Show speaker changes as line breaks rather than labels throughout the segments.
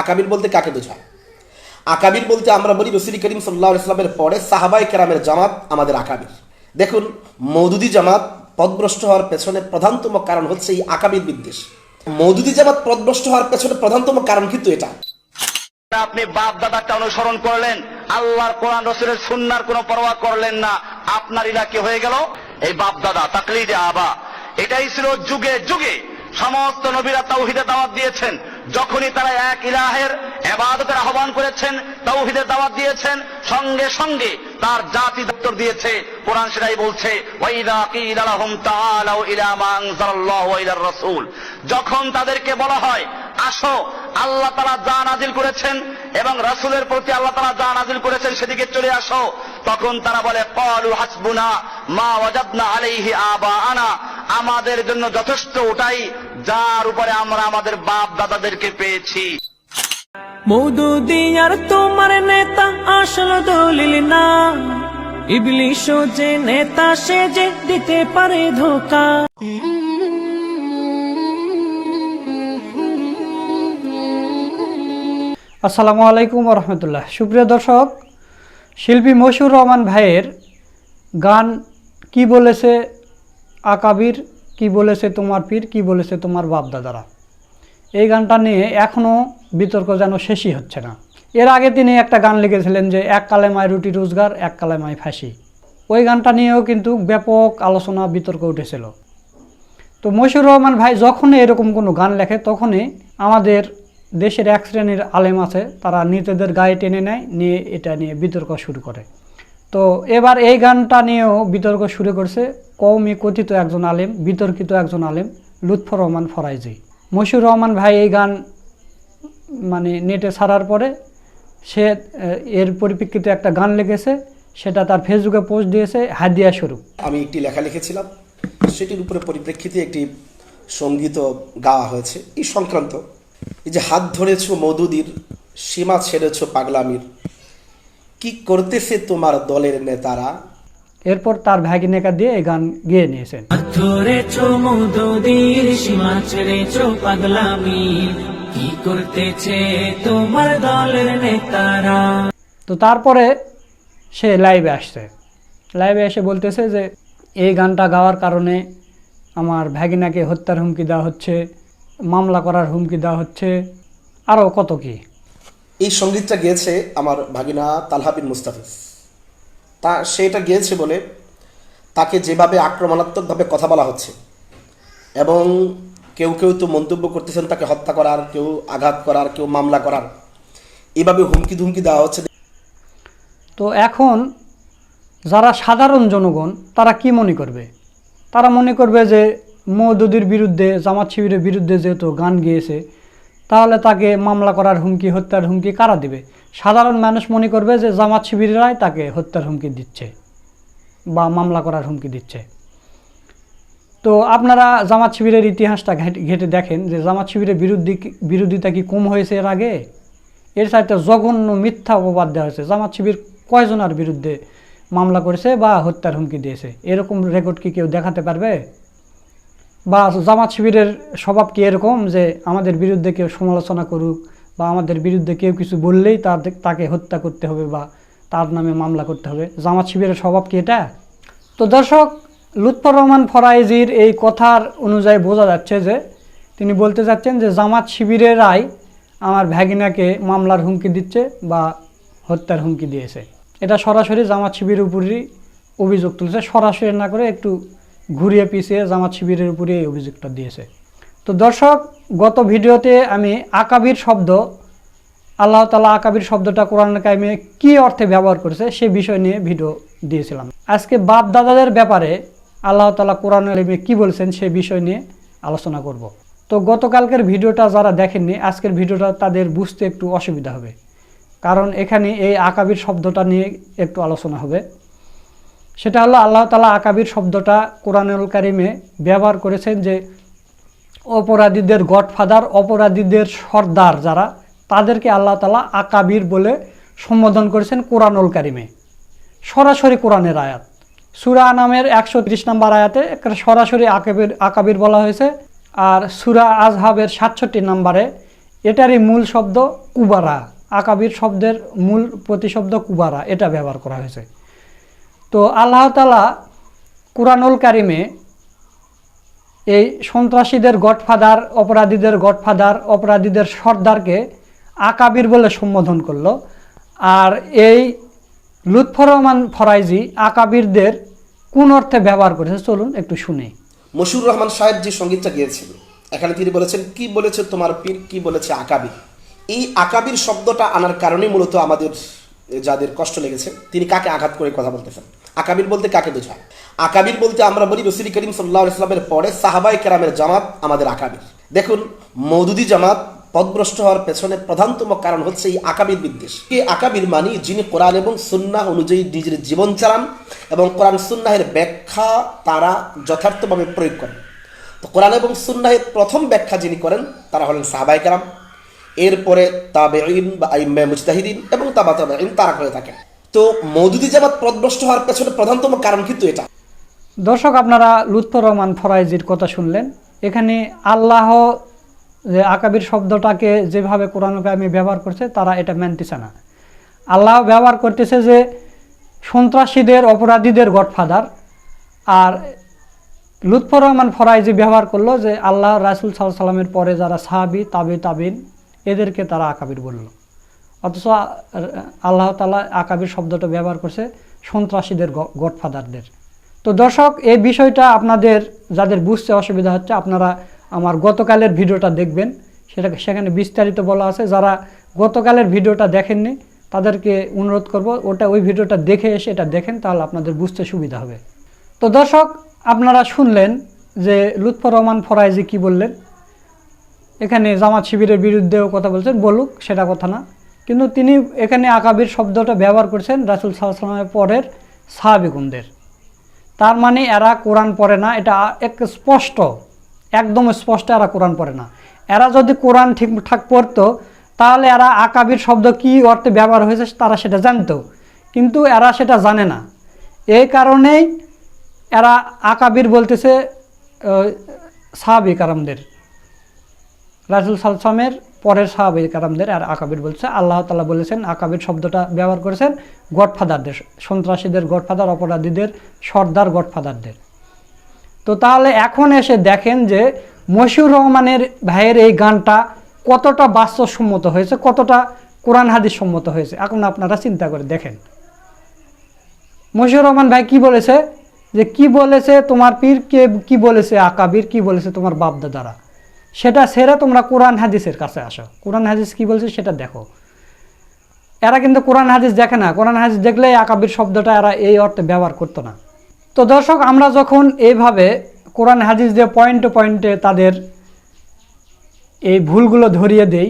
আকাবির বলতে কাকে বোঝায়? আকাবির বলতে আমরা বলি রসুল করিম সাল্লাহ ইসলামের পরে সাহাবাই কেরামের জামাত আমাদের আকাবির। দেখুন, মৌদুদি জামাত পদভ্রষ্ট হওয়ার পেছনে প্রধানতম কারণ হচ্ছে এই আকাবির বিদ্বেষ। মৌদুদি জামাত পদভ্রষ্ট হওয়ার পেছনে প্রধানতম কারণ কিন্তু এটা।
আপনি বাপ দাদাকে অনুসরণ করলেন, আল্লাহর কোরআন, রসুলের সুন্নার কোনো পরোয়া করলেন না। আপনার ইলাকে হয়ে গেল? এই বাপ দাদা তাকলিদে আবা। এটাই ছিল যুগে যুগে সমস্ত নবীরা তাওহিদের দাওয়াত দিয়েছেন। যখনই তারা এক ইলাহের এবাদতের আহ্বান করেছেন তাওহিদের দাওয়াত দিয়েছেন, সঙ্গে সঙ্গে তার জাতি দপ্তর দিয়েছে। কোরআন সেটাই বলছে যখন তাদেরকে বলা হয়, আসো, আল্লাহ তারা যা নাজিল করেছেন এবং রাসূলের প্রতি আল্লাহ তারা যা নাজিল করেছেন সেদিকে চলে আসো। তখন তারা বলে, ক্বালু হাসবুনা মা আলাইহি আবাআনা। আমাদের জন্য যথেষ্ট ওটাই যার উপরে আমরা আমাদের বাপ দাদাদেরকে পেয়েছি
মৌদুদিয়ার তোমার নেতা আসল দলিল না। ইবলিশ যে নেতা সে যে দিতে পারে ধোকা।
আসসালামু আলাইকুম রহমতুল্লাহ। সুপ্রিয় দর্শক শিল্পী মশুর রহমান ভাইয়ের গান কি বলেছে আকাবির? কি বলেছে তোমার পীর, কি বলেছে তোমার বাপদাদারা? এই গানটা নিয়ে এখনও বিতর্ক যেন শেষই হচ্ছে না। এর আগে তিনি একটা গান লিখেছিলেন যে, এক কালেমায় রুটি রোজগার, এক কালেমায় ফাঁসি। ওই গানটা নিয়েও কিন্তু ব্যাপক আলোচনা, বিতর্ক উঠেছিল। তো মশিউর রহমান ভাই যখনই এরকম কোনো গান লেখে, তখনই আমাদের দেশের এক শ্রেণির আলেম আছে, তারা নিজেদের গায়ে টেনে নেয়, নিয়ে এটা নিয়ে বিতর্ক শুরু করে। তো এবার এই গানটা নিয়েও বিতর্ক শুরু করছে কৌমি কথিত একজন আলেম, বিতর্কিত একজন আলেম, লুৎফর রহমান ফরাইজি। মশিউর রহমান ভাই এই গান মানে নেটে ছাড়ার পরে সে এর পরিপ্রেক্ষিতে একটা গান লিখেছে, সেটা তার ফেসবুকে পোস্ট দিয়েছে, হাদিয়া স্বরূপ।
আমি একটি লেখা লিখেছিলাম, সেটির উপরে পরিপ্রেক্ষিতে একটি সংগীত গাওয়া হয়েছে। এই সংক্রান্ত এই যে হাত ধরেছ মধুদির সীমা ছেড়েছ পাগলামির কি করতেছে তোমার দলের নেতারা?
এরপর তার ভ্যাগিনেকা দিয়ে এই গান গেয়ে নিয়েছেন।
কি করতেছে তোমার দলের নেতারা?
তো তারপরে সে লাইভে আসছে। লাইভে এসে বলতেছে যে এই গানটা গাওয়ার কারণে আমার ভ্যাগিনাকে হত্যার হুমকি দেওয়া হচ্ছে মামলা করার হুমকি দেওয়া হচ্ছে আরও কত কি।
এই সঙ্গীতটা গেয়েছে আমার ভাগিনা তালহাবিন মুস্তাফিজ। তা সে এটা গিয়েছে বলে তাকে যেভাবে আক্রমণাত্মকভাবে কথা বলা হচ্ছে এবং কেউ কেউ তো মন্তব্য করতেছেন তাকে হত্যা করার, কেউ আঘাত করার, কেউ মামলা করার, এভাবে হুমকি ধুমকি দেওয়া হচ্ছে।
তো এখন যারা সাধারণ জনগণ, তারা কি মনে করবে? তারা মনে করবে যে মৌদুদির বিরুদ্ধে, জামাত শিবিরের বিরুদ্ধে যেহেতু গান গেয়েছে তাহলে তাকে মামলা করার হুমকি, হত্যার হুমকি কারা দিবে? সাধারণ মানুষ মনে করবে যে জামাত শিবিরেরাই তাকে হত্যার হুমকি দিচ্ছে বা মামলা করার হুমকি দিচ্ছে। তো আপনারা জামাত শিবিরের ইতিহাসটা ঘেটে ঘেটে দেখেন যে জামাত শিবিরের বিরোধী বিরোধিতা কি কম হয়েছে এর আগে? এর সাথে জঘন্য মিথ্যা অপবাদ দেওয়া হয়েছে। জামাত শিবির কয়জনের বিরুদ্ধে মামলা করেছে বা হত্যার হুমকি দিয়েছে? এরকম রেকর্ড কি কেউ দেখাতে পারবে? বা জামাত শিবিরের স্বভাব কি এরকম যে আমাদের বিরুদ্ধে কেউ সমালোচনা করুক বা আমাদের বিরুদ্ধে কেউ কিছু বললেই তার তাকে হত্যা করতে হবে বা তার নামে মামলা করতে হবে? জামাত শিবিরের স্বভাব কি এটা? তো দর্শক, লুৎফর রহমান ফরাইজির এই কথার অনুযায়ী বোঝা যাচ্ছে যে তিনি বলতে চাচ্ছেন যে জামাত শিবিরের শিবিরেরাই আমার ভ্যাগিনাকে মামলার হুমকি দিচ্ছে বা হত্যার হুমকি দিয়েছে। এটা সরাসরি জামাত শিবিরের উপরই অভিযোগ তুলেছে। সরাসরি না করে একটু ঘুরিয়ে পিছিয়ে জামাত শিবিরের উপরে এই অভিযোগটা দিয়েছে। তো দর্শক, গত ভিডিওতে আমি আকাবির শব্দ, আল্লাহ তালা আকাবির শব্দটা কোরআন কাইমে কি অর্থে ব্যবহার করেছে সে বিষয় নিয়ে ভিডিও দিয়েছিলাম। আজকে বাপ দাদাদের ব্যাপারে আল্লাহ তালা কোরআন কাইমে কী বলছেন সে বিষয় নিয়ে আলোচনা করব। তো গতকালকের ভিডিওটা যারা দেখেননি, আজকের ভিডিওটা তাদের বুঝতে একটু অসুবিধা হবে। কারণ এখানে এই আকাবির শব্দটা নিয়ে একটু আলোচনা হবে। সেটা হলো আল্লাহ তালা আকাবির শব্দটা কোরআনুল কারিমে ব্যবহার করেছেন যে অপরাধীদের গডফাদার, অপরাধীদের সর্দার যারা, তাদেরকে আল্লাহ তালা আকাবির বলে সম্বোধন করেছেন কোরআনুল কারিমে। সরাসরি কোরআনের আয়াত। সুরা নামের একশো ত্রিশ নম্বর আয়াতে সরাসরি আকাবির আকাবির বলা হয়েছে। আর সুরা আজহাবের সাতষট্টি নম্বরে এটারই মূল শব্দ কুবারা। আকাবির শব্দের মূল প্রতিশব্দ কুবারা, এটা ব্যবহার করা হয়েছে। তো আল্লাহ তালা কুরআনুল কারিমে এই সন্ত্রাসীদের গডফাদার, অপরাধীদের গডফাদার, অপরাধীদের সর্দারকে আকাবির বলে সম্বোধন করল। আর এই লুৎফর রহমান ফরাইজি আকাবিরদের কোন অর্থে ব্যবহার করেছে? চলুন একটু শুনে।
মশিউর রহমান সাহেব যে সঙ্গীতটা গিয়েছিল এখানে তিনি বলেছেন, কি বলেছে তোমার পীর? কি বলেছে আকাবির এই আকাবির শব্দটা আনার কারণে মূলত আমাদের যাদের কষ্ট লেগেছে, তিনি কাকে আঘাত করে কথা বলতেছেন? আকাবির বলতে কাকে বোঝায়? আকাবির বলতে আমরা বলি রসুল করিম সাল্লাহ ইসলামের পরে সাহাবাই কেরামের জামাত আমাদের আকাবির। দেখুন মৌদুদি জামাত পদভ্রষ্ট হওয়ার পেছনে প্রধানতম কারণ হচ্ছে এই আকাবির বিদ্বেষ। এই আকাবির মানি যিনি কোরআন এবং সুন্নাহ অনুযায়ী নিজের জীবন চালান এবং কোরআন সুন্নাহের ব্যাখ্যা তারা যথার্থভাবে প্রয়োগ করেন। তো কোরআন এবং সুন্নাহের প্রথম ব্যাখ্যা যিনি করেন, তারা হলেন সাহাবাই কারাম। এরপরে তাবেইন বা আইম্মে মুজতাহিদিন এবং তাবা তাবেইন তারা করে থাকেন। তো মৌদুদি জামাত পদভ্রষ্ট হওয়ার পেছনে প্রধানতম কারণ কিন্তু এটা।
দর্শক, আপনারা লুৎফর রহমান ফরাইজির কথা শুনলেন। এখানে আল্লাহ যে আকাবির শব্দটাকে যেভাবে কোরআন কামে ব্যবহার করছে, তারা এটা মানতেছে না। আল্লাহ ব্যবহার করতেছে যে সন্ত্রাসীদের, অপরাধীদের গডফাদার। আর লুৎফর রহমান ফরাইজি ব্যবহার করল যে আল্লাহ রাসুল সাল্লামের পরে যারা সাহাবি, তাবি, তাবিন, এদেরকে তারা আকাবির বলল। অথচ আল্লাহ তালা আকাবির শব্দটা ব্যবহার করছে সন্ত্রাসীদের গডফাদারদের। তো দর্শক, এই বিষয়টা আপনাদের, যাদের বুঝতে অসুবিধা হচ্ছে, আপনারা আমার গতকালের ভিডিওটা দেখবেন। সেটাকে, সেখানে বিস্তারিত বলা আছে। যারা গতকালের ভিডিওটা দেখেননি, তাদেরকে অনুরোধ করব, ওটা, ওই ভিডিওটা দেখে এসে এটা দেখেন, তাহলে আপনাদের বুঝতে সুবিধা হবে। তো দর্শক, আপনারা শুনলেন যে লুৎফর রহমান ফরাইজি কি বললেন? এখানে জামাত শিবিরের বিরুদ্ধেও কথা বলছেন, বলুক, সেটা কথা না। কিন্তু তিনি এখানে আকাবির শব্দটা ব্যবহার করছেন রাসুল সাল্লামের পরের সাহাবিগুনদের তার মানে এরা কোরআন পড়ে না, এটা এক স্পষ্ট, একদম স্পষ্ট এরা কোরআন পড়ে না। এরা যদি কোরআন ঠিকঠাক পড়তো, তাহলে এরা আকাবির শব্দ কি অর্থে ব্যবহার হয়েছে তারা সেটা জানতো। কিন্তু এরা সেটা জানে না। এই কারণেই এরা আকাবির বলতেছে সাহাবিক আরামদের রাসুল সালসামের পরের সাহাবি কারামদের আর আকাবির বলছে, আল্লাহ তালা বলেছেন, আকাবির শব্দটা ব্যবহার করেছেন গডফাদারদের, সন্ত্রাসীদের গডফাদার, অপরাধীদের, সর্দার গডফাদারদের। তো তাহলে এখন এসে দেখেন যে মশিউর রহমানের ভাইয়ের এই গানটা কতটা বাস্তবসম্মত হয়েছে, কতটা কোরআন হাদিস সম্মত হয়েছে। এখন আপনারা চিন্তা করে দেখেন। মশিউর রহমান ভাই কি বলেছে? যে কি বলেছে তোমার পীর, কে কি বলেছে আকাবির, কি বলেছে তোমার বাপদাদারা? সেটা সেরা তোমরা কোরআন হাদিসের কাছে আসো। কোরআন হাদিস কি বলছে সেটা দেখো। এরা কিন্তু কোরআন হাদিস দেখে না। কোরআন হাদিস দেখলে আকাবির শব্দটা এরা এই অর্থে ব্যবহার করতো না। তো দর্শক, আমরা যখন এইভাবে কোরআন হাদিস দিয়ে পয়েন্ট টু পয়েন্টে তাদের এই ভুলগুলো ধরিয়ে দেই,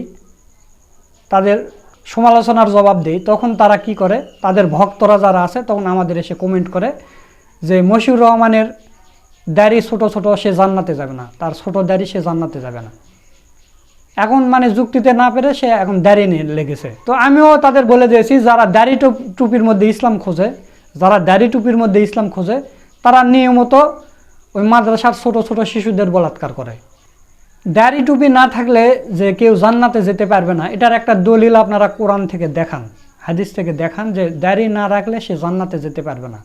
তাদের সমালোচনার জবাব দেই, তখন তারা কি করে? তাদের ভক্তরা যারা আছে, তখন আমাদের এসে কমেন্ট করে যে মশিউর রহমানের দাড়ি ছোট ছোট সে জান্নাতে যাবে না। তার ছোট দাড়ি সে জান্নাতে যাবে না। এখন মানে যুক্তিতে না পেরে সে এখন দাড়ি নিয়ে লেগেছে। তো আমিও তাদের বলে দিয়েছি, যারা দাড়ি টুপ- টুপির মধ্যে ইসলাম খোঁজে, যারা দাড়ি টুপির মধ্যে ইসলাম খোঁজে, তারা নিয়মিত ওই মাদ্রাসার ছোট ছোট শিশুদের বলাৎকার করে। দাড়ি টুপি না থাকলে যে কেউ জান্নাতে যেতে পারবে না, এটার একটা দলিল আপনারা কোরআন থেকে দেখান, হাদিস থেকে দেখান যে দাড়ি না রাখলে সে জান্নাতে যেতে পারবে না।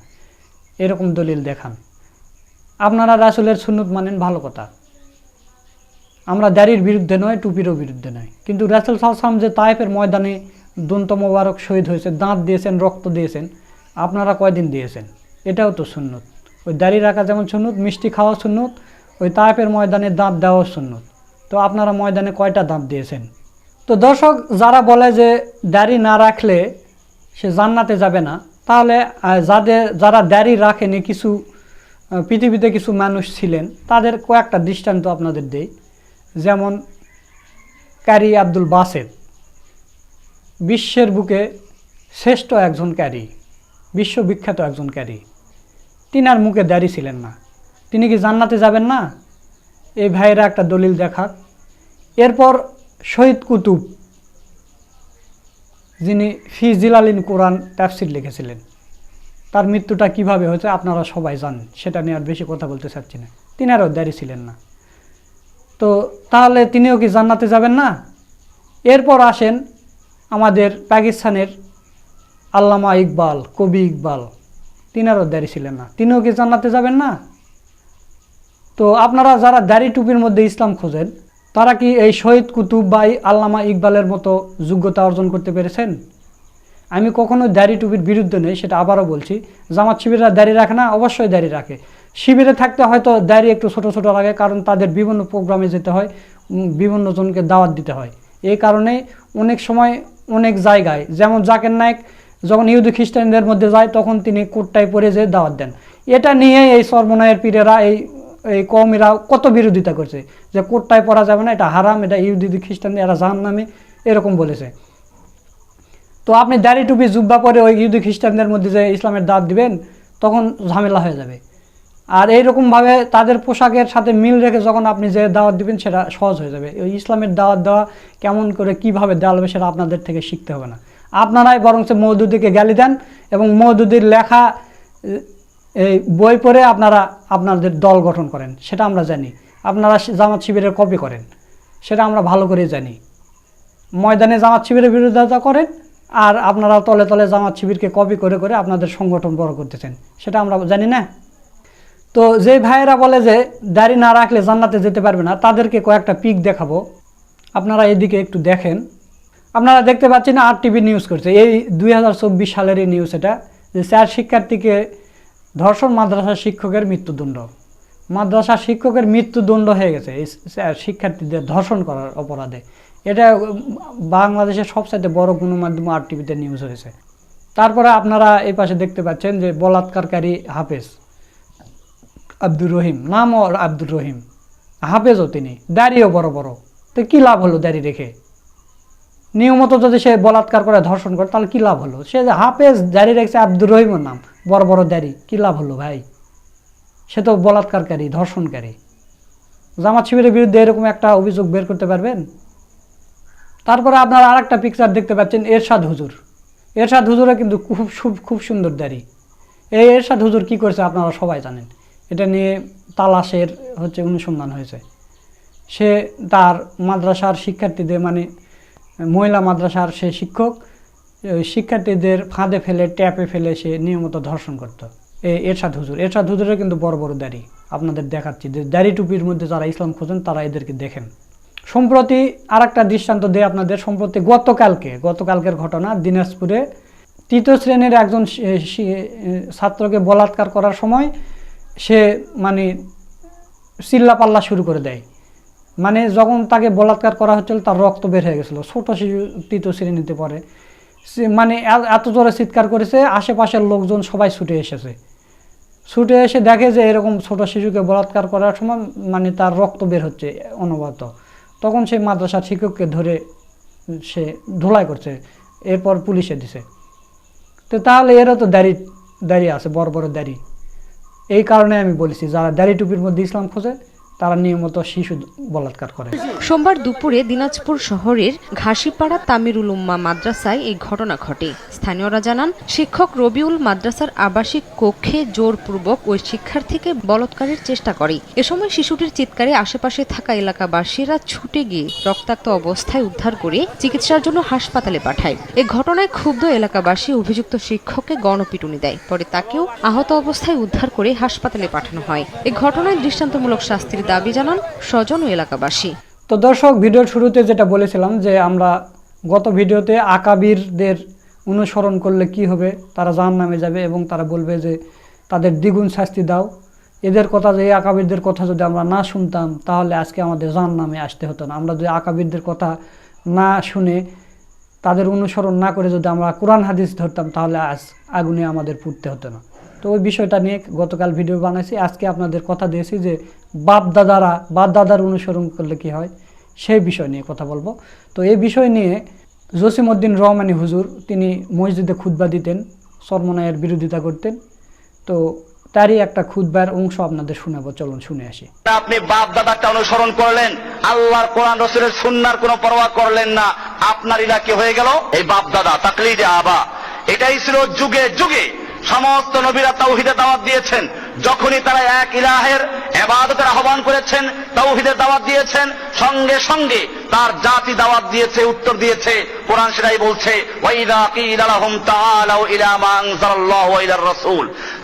এরকম দলিল দেখান। আপনারা রাসুলের সুন্নত মানেন ভালো কথা। আমরা দাড়ির বিরুদ্ধে নয়, টুপিরও বিরুদ্ধে নয়। কিন্তু রাসুল সাল্লাম যে তাইফের ময়দানে দন্ত মোবারক শহীদ হয়েছে দাঁত দিয়েছেন, রক্ত দিয়েছেন, আপনারা কয়দিন দিয়েছেন? এটাও তো সুন্নত। ওই দাড়ি রাখা যেমন সুন্নত, মিষ্টি খাওয়া সুন্নত, ওই তাইফের ময়দানে দাঁত দেওয়া সুন্নত। তো আপনারা ময়দানে কয়টা দাঁত দিয়েছেন? তো দর্শক, যারা বলে যে দাড়ি না রাখলে সে জান্নাতে যাবে না, তাহলে যাদের, যারা দাড়ি রাখেনি, কিছু পৃথিবীতে কিছু মানুষ ছিলেন, তাদের কয়েকটা দৃষ্টান্ত আপনাদের দেই। যেমন ক্যারি আব্দুল বাসেদ। বিশ্বের বুকে শ্রেষ্ঠ একজন ক্যারি, বিশ্ববিখ্যাত একজন ক্যারি। তিনি আর মুখে দাড়ি ছিলেন না। তিনি কি জান্নাতে যাবেন না? এই ভাইয়েরা একটা দলিল দেখাক। এরপর শহীদ কুতুব, যিনি ফি জিলালিন কোরআন তাফসির লিখেছিলেন। তার মৃত্যুটা কীভাবে হয়েছে আপনারা সবাই জানেন, সেটা নিয়ে আর বেশি কথা বলতে চাচ্ছি না। তিনারও দাঁড়িয়ে ছিলেন না। তো তাহলে তিনিও কি জান্নাতে যাবেন না? এরপর আসেন আমাদের পাকিস্তানের আল্লামা ইকবাল, কবি ইকবাল। তিনারও দাড়ি ছিলেন না। তিনিও কি জান্নাতে যাবেন না? তো আপনারা যারা দাড়ি টুপির মধ্যে ইসলাম খোঁজেন, তারা কি এই শহীদ কুতুব বা আল্লামা ইকবালের মতো যোগ্যতা অর্জন করতে পেরেছেন? আমি কখনো দাড়ি টুপির বিরুদ্ধে নেই, সেটা আবারও বলছি। জামাত শিবিররা দাড়ি রাখে না, অবশ্যই দাড়ি রাখে। শিবিরে থাকতে হয়তো দাড়ি একটু ছোট ছোট লাগে, কারণ তাদের বিভিন্ন প্রোগ্রামে যেতে হয় বিভিন্ন জনকে দাওয়াত দিতে হয়। এই কারণে অনেক সময় অনেক জায়গায়, যেমন জাকের নায়ক যখন ইহুদি খ্রিস্টানদের মধ্যে যায়, তখন তিনি কোটটাই পরে যেয়ে দাওয়াত দেন। এটা নিয়ে এই সর্বনয়ের পীরেরা, এই এই কৌমিরা কত বিরোধিতা করছে, যে কোটটাই পরা যাবে না, এটা হারাম, এটা ইহুদি খ্রিস্টান এরা জাহান নামে এরকম বলেছে। তো আপনি দাড়ি টুপি জুব্বা পরে ওই ইহুদি খ্রিস্টানদের মধ্যে যে ইসলামের দাঁত দিবেন, তখন ঝামেলা হয়ে যাবে। আর এইরকমভাবে তাদের পোশাকের সাথে মিল রেখে যখন আপনি যে দাওয়াত দিবেন, সেটা সহজ হয়ে যাবে। ওই ইসলামের দাওয়াত দেওয়া কেমন করে কীভাবে দেওয়া সেটা আপনাদের থেকে শিখতে হবে না। আপনারাই বরং মৌদুদিকে গালি দেন এবং মৌদুদির লেখা এই বই পড়ে আপনারা আপনাদের দল গঠন করেন, সেটা আমরা জানি। আপনারা জামাত শিবিরের কপি করেন, সেটা আমরা ভালো করে জানি। ময়দানে জামাত শিবিরের বিরোধিতা করেন আর আপনারা তলে তলে জামাত শিবিরকে কপি করে করে আপনাদের সংগঠন বড় করতেছেন। সেটা আমরা জানি না। তো যে ভাইয়েরা বলে যে দাড়ি না রাখলে জান্নাতে যেতে পারবে না, তাদেরকে কয়েকটা পিক দেখাবো। আপনারা এদিকে একটু দেখেন। আপনারা দেখতে পাচ্ছেন আর টিভি নিউজ করছে। এই দুই হাজার চব্বিশ সালের এই নিউজ এটা, যে চার শিক্ষার্থীকে ধর্ষণ মাদ্রাসা শিক্ষকের মৃত্যুদণ্ড। মাদ্রাসা শিক্ষকের মৃত্যুদণ্ড হয়ে গেছে এই শিক্ষার্থীদের ধর্ষণ করার অপরাধে। এটা বাংলাদেশের সবচাইতে বড় গণমাধ্যম আর টিভিতে নিউজ হয়েছে। তারপরে আপনারা এই পাশে দেখতে পাচ্ছেন যে বলাৎকারকারী হাফেজ আব্দুর রহিম, নামও আব্দুর রহিম, হাফেজও তিনি দাড়িও বড় বড়। তো কী লাভ হলো দাড়ি রেখে? নিয়মিত যদি সে বলাৎকার করে, ধর্ষণ করে, তাহলে কী লাভ হলো? সে হাফেজ দাড়ি রেখেছে আব্দুর রহিমের নাম, বড় বড় দাড়ি, কী লাভ হলো ভাই? সে তো বলাৎকারকারী, ধর্ষণকারী। জামাত শিবিরের বিরুদ্ধে এরকম একটা অভিযোগ বের করতে পারবেন? তারপরে আপনারা আর একটা পিকচার দেখতে পাচ্ছেন, এরশাদ হুজুর। এরশাদ হুজুরে কিন্তু খুব খুব খুব সুন্দর দাড়ি। এই এরশাদ হুজুর কি করছে আপনারা সবাই জানেন। এটা নিয়ে তালাশের হচ্ছে অনুসন্ধান হয়েছে। সে তার মাদ্রাসার শিক্ষার্থীদের মানে মহিলা মাদ্রাসার সে শিক্ষক শিক্ষার্থীদের ফাঁদে ফেলে, ট্যাপে ফেলে সে নিয়মিত ধর্ষণ করত। এই এরশাদ হুজুর। এরশাদ হুজুরের কিন্তু বড় বড় দাড়ি। আপনাদের দেখাচ্ছি। যে দাড়ি টুপির মধ্যে যারা ইসলাম খোঁজেন, তারা এদেরকে দেখেন। সম্প্রতি আর একটা দৃষ্টান্ত দেয় আপনাদের, সম্প্রতি গতকালকে, গতকালকের ঘটনা, দিনাজপুরে তৃতীয় শ্রেণির একজন ছাত্রকে বলাৎকার করার সময় সে মানে চিল্লাপাল্লা শুরু করে দেয়। মানে যখন তাকে বলাৎকার করা হচ্ছিল, তার রক্ত বের হয়ে গেছিল। ছোট শিশু তৃতীয় শ্রেণীতে পড়ে। মানে এত জোরে চিৎকার করেছে, আশেপাশের লোকজন সবাই ছুটে এসেছে। ছুটে এসে দেখে যে এরকম ছোট শিশুকে বলাৎকার করার সময় মানে তার রক্ত বের হচ্ছে অনবরত। তখন সেই মাদ্রাসার শিক্ষককে ধরে সে ধুলাই করছে, এরপর পুলিশে দিছে। তো তাহলে এরা তো দাড়ি দাঁড়িয়ে আছে, বড় বড় দাড়ি। এই কারণে আমি বলেছি, যারা দাড়ি টুপির মধ্যে ইসলাম খোঁজে তারা নিয়মিত শিশু বলাৎকার করে।
সোমবার দুপুরে দিনাজপুর শহরের ঘাসিপাড়া তামিরুল উম্মা মাদ্রাসায় এই ঘটনা ঘটে। স্থানীয়রা জানান, শিক্ষক রবিউল মাদ্রাসার আবাসিক কক্ষে জোরপূর্বক ওই শিক্ষার্থীকে বলৎকারের চেষ্টা করে। এ সময় শিশুটির চিৎকারে আশেপাশে থাকা এলাকাবাসীরা ছুটে গিয়ে রক্তাক্ত অবস্থায় উদ্ধার করে চিকিৎসার জন্য হাসপাতালে পাঠায়। এ ঘটনায় ক্ষুব্ধ এলাকাবাসী অভিযুক্ত শিক্ষককে গণপিটুনি দেয়। পরে তাকেও আহত অবস্থায় উদ্ধার করে হাসপাতালে পাঠানো হয়। এ ঘটনায় দৃষ্টান্তমূলক শাস্তির দাবি জানান স্বজন এলাকাবাসী।
তো দর্শক, ভিডিওর শুরুতে যেটা বলেছিলাম যে আমরা গত ভিডিওতে আকাবিরদের অনুসরণ করলে কি হবে, তারা জাহান নামে যাবে এবং তারা বলবে যে তাদের দ্বিগুণ শাস্তি দাও। এদের কথা যে, এই আকাবিরদের কথা যদি আমরা না শুনতাম, তাহলে আজকে আমাদের জাহান নামে আসতে হতো না। আমরা যদি আকাবিরদের কথা না শুনে তাদের অনুসরণ না করে যদি আমরা কোরআন হাদিস ধরতাম, তাহলে আজ আগুনে আমাদের পুড়তে হতো না। তো ওই বিষয়টা নিয়ে গতকাল ভিডিও বানাইছি। আজকে আপনাদের কথা দিয়েছি যে বাপ দাদারা বাপ দাদার অনুসরণ করলে কি হয়? সেই বিষয় নিয়ে কথা বলব। তো এই বিষয় নিয়ে জসিমউদ্দিন রহমানি হুজুর, তিনি মসজিদে খুতবা দিতেন সরমনায়ের বিরোধিতা করতেন। তো তারই একটা খুতবার অংশ আপনাদের শোনাবো, চলুন শুনে আসি।
আপনি বাপ দাদাকে অনুসরণ করলেন, আল্লাহর কোরআন, রসুলের সুন্নার কোনো পরোয়া করলেন না আপনার ইলাকে হয়ে গেল? এই বাপ দাদা তাকলিদে আবা। এটাই ছিল যুগে যুগে সমস্ত নবীরা তাওহিদে দাওয়াত দিয়েছেন। যখনই তারা এক ইলাহের এবাদতের আহ্বান করেছেন, তৌহিদের দাওয়াত দিয়েছেন, সঙ্গে সঙ্গে তার জাতি দাওয়াত দিয়েছে, উত্তর দিয়েছে। কোরআন সেটাই বলছে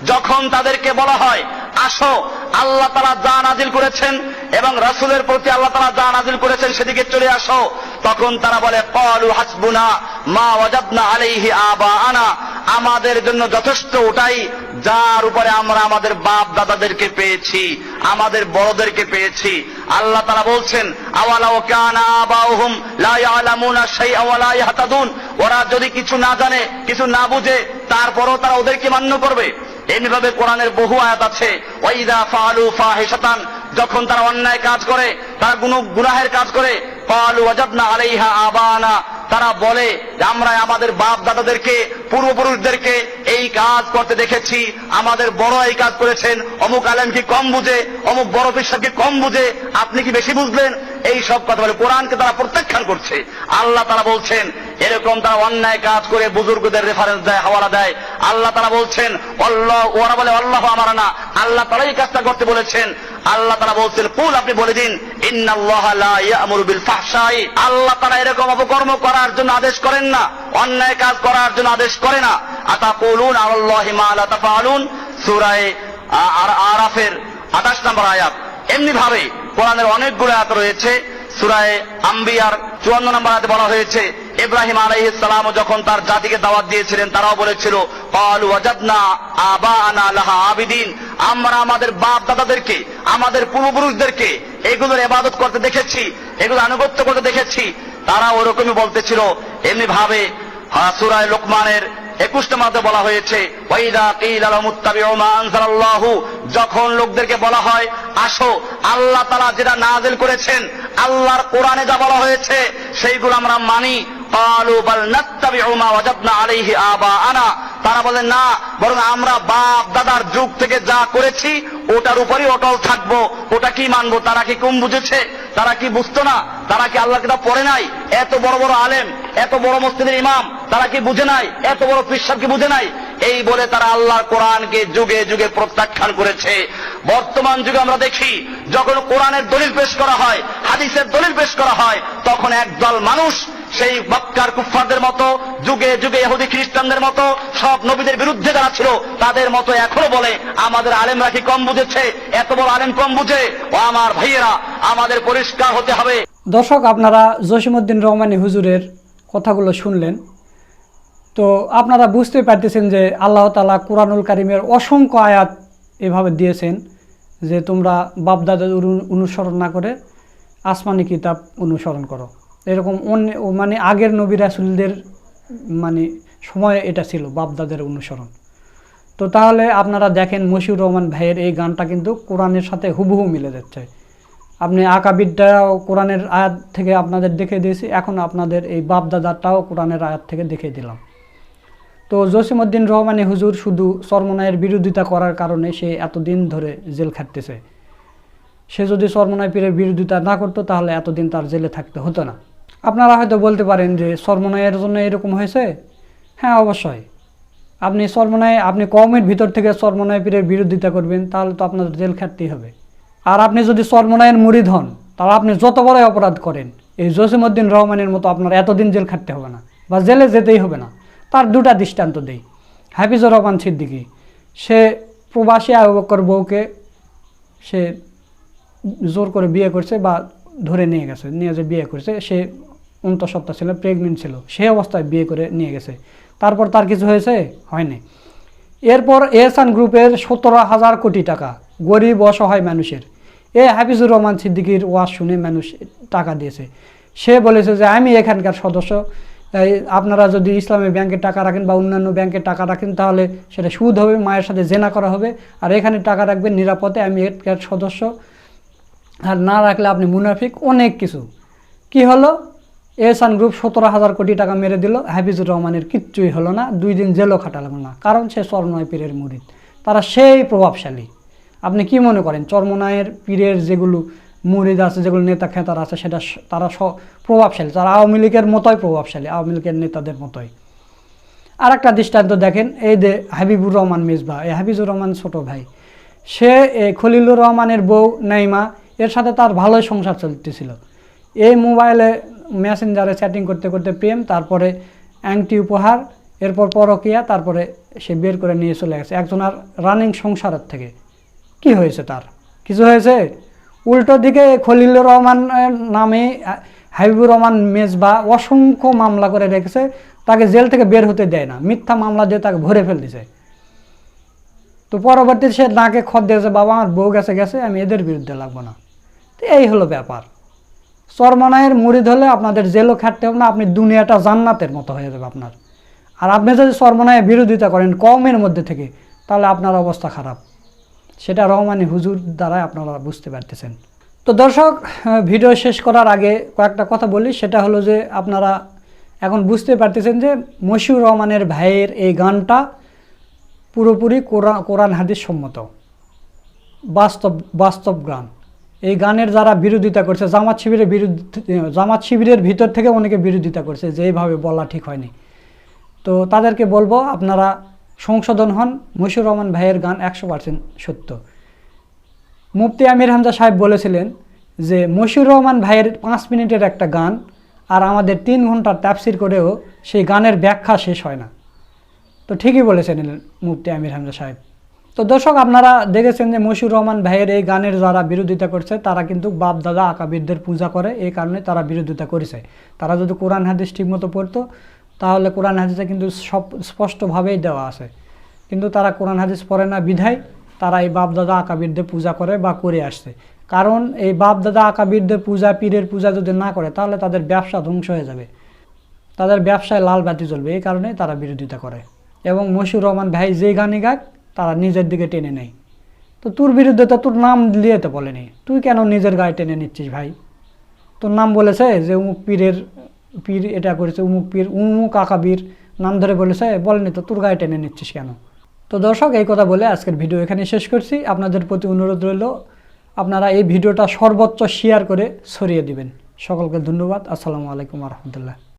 যখন তাদেরকে বলা হয়, আসো, আল্লাহ তাআলা যা নাজিল করেছেন এবং রাসূলের প্রতি আল্লাহ তারা যা নাজিল করেছেন সেদিকে চলে আসো। তখন তারা বলে ক্বালু হাসবুনা, মা ওয়াজাদনা আলাইহি আবাআনা। আমাদের জন্য যথেষ্ট ওটাই যার উপরে আমরা আমাদের বাপ দাদাদেরকে পেয়েছি, আমাদের বড়দেরকে পেয়েছি। আল্লাহ তারা বলছেন আওয়ালাও কানা আবাউহুম লা ইয়ালামুনা শাইআ ওয়া লা ওরা যদি কিছু না জানে, কিছু না বুঝে, তারপরও তারা ওদেরকে মান্য করবে। এমনিভাবে কোরআনের বহু আয়াত আছে ওয়াইদা ফালু ফাহিশাতান। যখন তারা অন্যায় কাজ করে, তারা গুণ গুনাহের কাজ করে ফালু ওয়াজাদনা আলাইহা আবানা, তারা বলে আমরা আমাদের বাপ দাদাদেরকে পূর্বপুরুষদেরকে এই কাজ করতে দেখেছি। আমাদের বড় এই কাজ করেছেন। অমুক আলেম কি কম বুঝে, অমুক বড় বিশ্বাসকে কম বুঝে। আপনি কি বেশি বুঝলেন? এই সব কথা বলে কোরআনকে তারা প্রত্যাখ্যান করছে। আল্লাহ তারা বলছেন, এরকম তারা অন্যায় কাজ করে বুজুর্গদের রেফারেন্স দেয়, হাওয়ালা দেয়। আল্লাহ তারা বলছেন, অল্লাহ, ওরা বলে, আল্লাহ আমার না। আল্লাহ তারা এই কাজটা করতে বলেছেন। আল্লাহ তারা বলছেন, কুল আপনি বলে দিন আল্লাহ তারা এরকম অপকর্ম করার জন্য আদেশ করেন না, অন্যায় কাজ করার জন্য আদেশ করে না। আতা কলুন আল্লাহ সুরায় আরাফের 28 নম্বর আয়াত। এমনি ভাবে কোরআনের অনেকগুলো আয়াত রয়েছে। সুরায় আম্বিয়ার চুয়ান্ন নম্বর হাতে বলা হয়েছে, ইব্রাহিম আলাইহিস সালাম যখন তার জাতিকে দাওয়াত দিয়েছিলেন, তারাও বলেছিল ক্বালু ওয়াজাদনা আবাআনা লাহা আবিদিন। আমরা আমাদের বাপ দাদাদেরকে আমাদের পূর্বপুরুষদেরকে এগুলোর ইবাদত করতে দেখেছি এগুলো আনুগত্য করতে দেখেছি। তারা ওরকমই বলতেছিল এমনি ভাবে সুরায় লোকমানের একুশ নম্বরে বলা হয়েছে কিলা যখন লোকদেরকে বলা হয়, আসো, আল্লাহ তাআলা যেটা নাযিল করেছেন আল্লাহর কোরআনে যা বলা হয়েছে, সেইগুলো আমরা মানি। তারা বলে, না, বরং আমরা বাপ দাদার যুগ থেকে যা করেছি, ওটার উপরই অটল থাকব। ওটা কি মানবো? তারা কি কম বুঝেছে? তারা কি বুঝতো না? তারা কি আল্লাহ কিতাব পড়ে নাই? এত বড় বড় আলেম, এত বড় মসজিদের ইমাম, তারা কি বুঝে নাই? এত বড় পিসাব কি বুঝে নাই? এই বলে তারা আল্লাহর কোরআনকে যুগে যুগে প্রত্যাখ্যান করেছে। বর্তমান যুগে আমরা দেখি, যখন কোরআনের দলিল পেশ করা হয় হাদিসের দলিল পেশ করা হয়, তখন একদল মানুষ সেই মক্কার কুফফারদের মতো, যুগে যুগে ইহুদি খ্রিস্টানদের মতো, সব নবীদের বিরুদ্ধে যারা ছিল, তাদের মতো এখনও বলে, আমাদের আলেমরা কি কম বুঝেছে? এত বড় আলেম কম বুঝে? ও আমার ভাইয়েরা, আমাদের পরিষ্কার হতে হবে।
দর্শক, আপনারা জসিমউদ্দিন রহমানী হুজুরের কথাগুলো শুনলেন। তো আপনারা বুঝতে পারতেছেন যে আল্লাহ তালা কোরআনুল কারিমের অসংখ্য আয়াত এভাবে দিয়েছেন যে তোমরা বাপদাদার অনুসরণ না করে আসমানি কিতাব অনুসরণ করো। এরকম অন্য মানে আগের নবী রাসুলদের মানে সময় এটা ছিল, বাপদাদের অনুসরণ। তো তাহলে আপনারা দেখেন মশিউর রহমান ভাইয়ের এই গানটা কিন্তু কোরআনের সাথে হুবহু মিলে যাচ্ছে। আপনি আকাবিরটাও কোরআনের আয়াত থেকে আপনাদের দেখে দিয়েছি, এখন আপনাদের এই বাপদাদাটাও কোরআনের আয়াত থেকে দেখে দিলাম। তো জসিমউদ্দিন রহমানি হুজুর শুধু চরমনায়ের বিরোধিতা করার কারণে সে এতদিন ধরে জেল খাটতেছে। সে যদি চরমনায় পীরের বিরোধিতা না করতো, তাহলে এতদিন তার জেলে থাকতে হতো না। আপনারা হয়তো বলতে পারেন যে চরমনায়ের জন্য এরকম হয়েছে? হ্যাঁ অবশ্যই। আপনি চরমনায় আপনি কমের ভিতর থেকে চরমনায় পীরের বিরোধিতা করবেন, তাহলে তো আপনার জেল খাটতেই হবে। আর আপনি যদি চরমনায়ের মুরিদ হন, তাহলে আপনি যত বড়ই অপরাধ করেন, এই জসিমউদ্দিন রহমানের মতো আপনার এতদিন জেল খাটতে হবে না, বা জেলে যেতেই হবে না। তার দুটা দৃষ্টান্ত দেই। হাফিজুর রহমান সিদ্দিকী, সে প্রবাসী আবু বকর বউকে সে জোর করে বিয়ে করছে বা ধরে নিয়ে গেছে, নিয়ে যে বিয়ে করছে, সে অন্তঃসত্ত্বা ছিল প্রেগনেন্ট ছিল, সে অবস্থায় বিয়ে করে নিয়ে গেছে। তারপর তার কিছু হয়েছে? হয়নি। এরপর এহসান গ্রুপের সতেরো হাজার কোটি টাকা, গরিব অসহায় মানুষের। এ হাফিজুর রহমান সিদ্দিকির ওয়াজ শুনে মানুষ টাকা দিয়েছে। সে বলেছে যে, আমি এখানকার সদস্য। আপনারা যদি ইসলামী ব্যাংকে টাকা রাখেন বা অন্যান্য ব্যাংকে টাকা রাখেন, তাহলে সেটা সুদ হবে, মায়ের সাথে জেনা করা হবে। আর এখানে টাকা রাখবেন নিরাপদে। আমি এখানকার সদস্য। আর না রাখলে আপনি মুনাফিক অনেক কিছু। কি হলো? এহসান গ্রুপ সতেরো হাজার কোটি টাকা মেরে দিল, হাফিজুর রহমানের কিচ্ছুই হলো না, দুই দিন জেলও খাটালাম না, কারণ সে চরমনায় পীরের মুরিদ। তারা সেই প্রভাবশালী। আপনি কি মনে করেন, চরমনায়ের পীরের যেগুলো মুরিদ আছে, যেগুলো নেতা খেতার আছে, সেটা তারা প্রভাবশালী? তারা আওয়ামী লীগের মতোই প্রভাবশালী, আওয়ামী লীগের নেতাদের মতোই। আর একটা দৃষ্টান্ত দেখেন, এই যে হাবিবুর রহমান মিসবা এই হাবিবুর রহমান ছোট ভাই। সে খলিলুর রহমানের বউ নাইমা এর সাথে তার ভালোই সংসার চলতেছিল। এই মোবাইলে মেসেঞ্জারে চ্যাটিং করতে করতে প্রেম, তারপরে অ্যাংটি উপহার, এরপর পরকিয়া, তারপরে সে বের করে নিয়ে চলে গেছে। একজন আর রানিং সংসারের থেকে। কি হয়েছে তার? কিছু হয়েছে? উল্টো দিকে খলিলুর রহমানের নামে হাবিবুর রহমান মেজবা অসংখ্য মামলা করে রেখেছে। তাকে জেল থেকে বের হতে দেয় না। মিথ্যা মামলা দিয়ে তাকে ভরে ফেল দিছে। তো পরবর্তীতে সে নাকে খদ দিয়েছে, বাবা, আমার বউ গেছে গেছে, আমি এদের বিরুদ্ধে লাগবো না। তো এই হলো ব্যাপার। চরমনায়ের মুড়ি ধরলে আপনাদের জেলও খাটতে হবে না, আপনি দুনিয়াটা জান্নাতের মতো হয়ে যাবে আপনার। আর আপনি যদি চরমনায়ের বিরোধিতা করেন কমের মধ্যে থেকে, তাহলে আপনার অবস্থা খারাপ। সেটা রহমানি হুজুর দ্বারাই আপনারা বুঝতে পারতেছেন। তো দর্শক, ভিডিও শেষ করার আগে কয়েকটা কথা বলি। সেটা হলো যে, আপনারা এখন বুঝতে পারতেছেন যে, মশিউর রহমানের ভাইয়ের এই গানটা পুরোপুরি কোরআন কোরআন হাদিস সম্মত। বাস্তব বাস্তব গান। এই গানের যারা বিরোধিতা করছে, জামাত শিবিরের বিরুদ্ধে জামাত শিবিরের ভিতর থেকে অনেকে বিরোধিতা করছে যে এইভাবে বলা ঠিক হয়নি। তো তাদেরকে বলব, আপনারা সংশোধন হন, মশিউর রহমান ভাইয়ের গান একশো পার্সেন্ট সত্য। মুফতি আমির হামজা সাহেব বলেছিলেন যে, মশিউর রহমান ভাইয়ের পাঁচ মিনিটের একটা গান আর আমাদের তিন ঘণ্টার তাফসির করেও সেই গানের ব্যাখ্যা শেষ হয় না। তো ঠিকই বলেছেন মুফতি আমির হামজা সাহেব। তো দর্শক, আপনারা দেখেছেন যে মশিউর রহমান ভাইয়ের এই গানের যারা বিরোধিতা করছে, তারা কিন্তু বাপ দাদা আকাবিরদের পূজা করে, এই কারণে তারা বিরোধিতা করেছে। তারা যদি কোরআন হাদিস ঠিকমতো পড়তো, তাহলে কোরআন হাদিসে কিন্তু সব স্পষ্টভাবেই দেওয়া আছে। কিন্তু তারা কোরআন হাদিস পড়ে না, বিধায় তারা এই বাপ দাদা আকাবিরদের পূজা করে বা করে আসছে। কারণ এই বাপ দাদা আকাবিরদের পূজা, পীরের পূজা যদি না করে, তাহলে তাদের ব্যবসা ধ্বংস হয়ে যাবে। তাদের ব্যবসায় লাল বাতি চলবে এই কারণেই তারা বিরোধিতা করে। এবং মশিউর রহমান ভাই যেই গানই গাক তারা নিজের দিকে টেনে নেয়। তো তোর বিরুদ্ধে তো তোর নাম দিয়ে তো বলেনি। তুই কেন নিজের গায়ে টেনে নিচ্ছিস ভাই? তোর নাম বলেছে যে উমুক পীরের, পীর এটা করেছে, উমুক পীর, উমুক আকাবির নাম ধরে বলেছে, বলেনি তো তোর গায়ে টেনে নিচ্ছিস কেন? তো দর্শক, এই কথা বলে আজকের ভিডিও এখানে শেষ করছি। আপনাদের প্রতি অনুরোধ রইল, আপনারা এই ভিডিওটা সর্বোচ্চ শেয়ার করে ছড়িয়ে দিবেন। সকলকে ধন্যবাদ। আসসালামু আলাইকুম রহমতুল্লাহ।